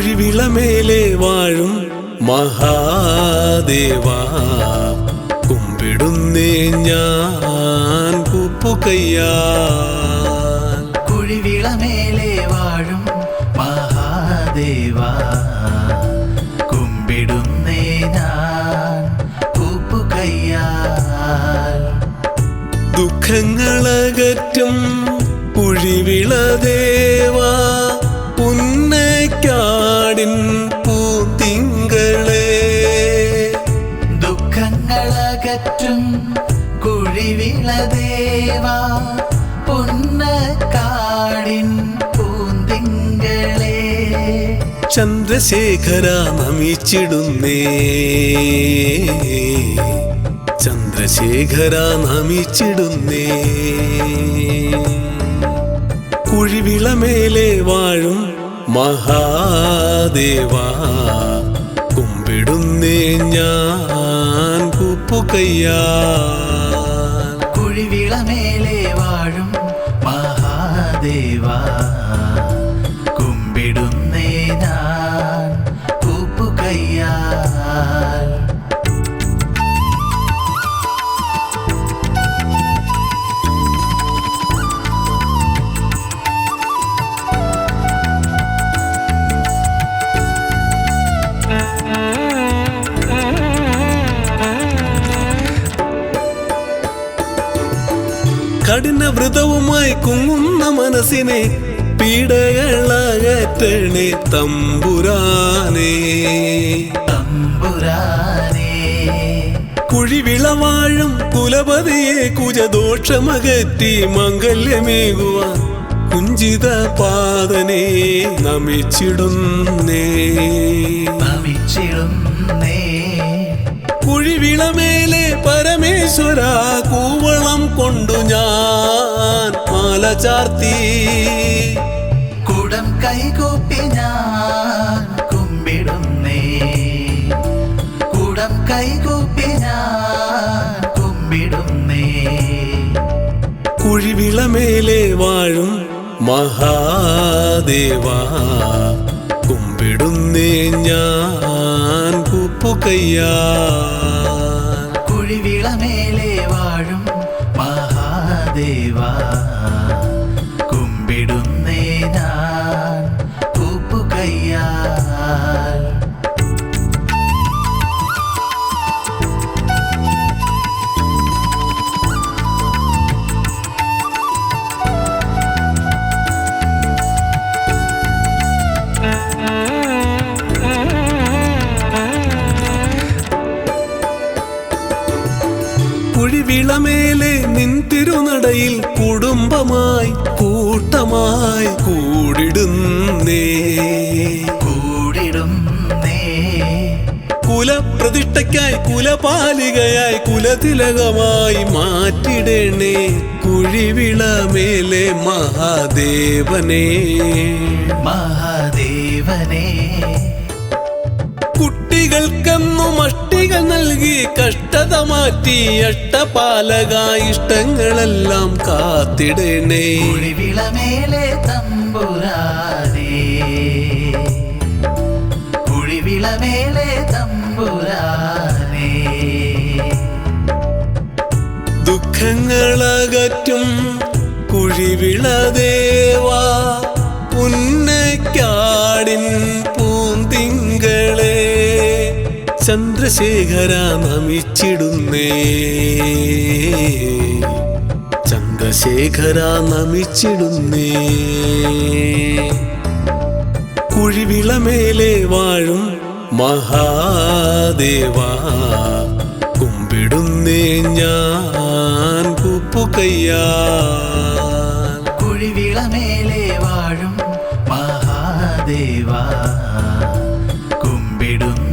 കുഴിവിളമേലെ വാഴും മഹാദേവ. കുമ്പിടുന്നേ ഞാൻ കുപ്പുകയ്യാ കുഴിവിളമേലെ വാഴും മഹാദേവാ. കുമ്പിടുന്നേ ഞാൻ കൂപ്പുകയ്യാൽ ദുഃഖങ്ങളകറ്റും കുഴിവിളദേവാ. ചന്ദ്രശേഖര നമിച്ചിടുന്നേ ചന്ദ്രശേഖര നമിച്ചിടുന്നേ കുഴിവിളമേലെ വാഴും മഹാദേവ. കുമ്പിടുന്നേ ഞാൻ കുപ്പുകയ്യാ. കുഴിവിളമേലെ വാഴും മഹാദേവാ. കഠിന വ്രതവുമായി കുങ്ങുന്ന മനസ്സിനെ പീഡകളകറ്റണേ തമ്പുരാനേ. തമ്പുരാനേ. കുഴിവിളവാഴും കുലപതിയെ കുജദോഷമകറ്റി മംഗല്യമേകുവാൻ കുഞ്ചിത പാതനെ നമിച്ചിടുന്നേ. നമിച്ചിടുന്നേ. കുഴിവിളമേലെ പരമേശ്വര ചാർത്തി. കുടം കൈകൂപ്പി ഞാൻ കുമ്പിടുന്നേ. കുടം കൈകൂപ്പി ഞാൻ കുമ്പിടുന്നേ. കുഴിവിളമേലെ വാഴും മഹാദേവ. കുമ്പിടുന്നേ ഞാൻ കുപ്പുകയ്യാ. കുഴിവിളമേലെ വാഴും മഹാദേവാ. കുഴിവിളമേലെ നിൻ തിരുനടയിൽ കുടുംബമായി കൂട്ടമായി കൂടിടുന്നേ. കൂടിടുന്നേ. കുലപ്രതിഷ്ഠയ്ക്കായി കുലപാലികയായി കുലതിലകമായി മാറ്റിടണേ. കുഴിവിളമേലെ മഹാദേവനേ. മഹാദേവനേ. കുട്ടികൾക്കെന്നും അഷ്ടികൾ നൽകി കഷ്ടത മാറ്റി അഷ്ടപാലക ഇഷ്ടങ്ങളെല്ലാം കാത്തിടണേ. വിളമേലെ തമ്പുരാനേ. തമ്പുരാനേ. ദുഃഖങ്ങളകറ്റും കുഴിവിളദേവാ ചന്ദ്രശേഖര നമിച്ചിടുന്നേ. ചന്ദ്രശേഖര നമിച്ചിടുന്നേ. കുഴിവിളമേലെ വാഴും മഹാദേവ. കുമ്പിടുന്നേ ഞാൻ കുപ്പുകയ്യ കുഴിവിളമേലെ വാഴും മഹാദേവ. കുമ്പിടുന്നേ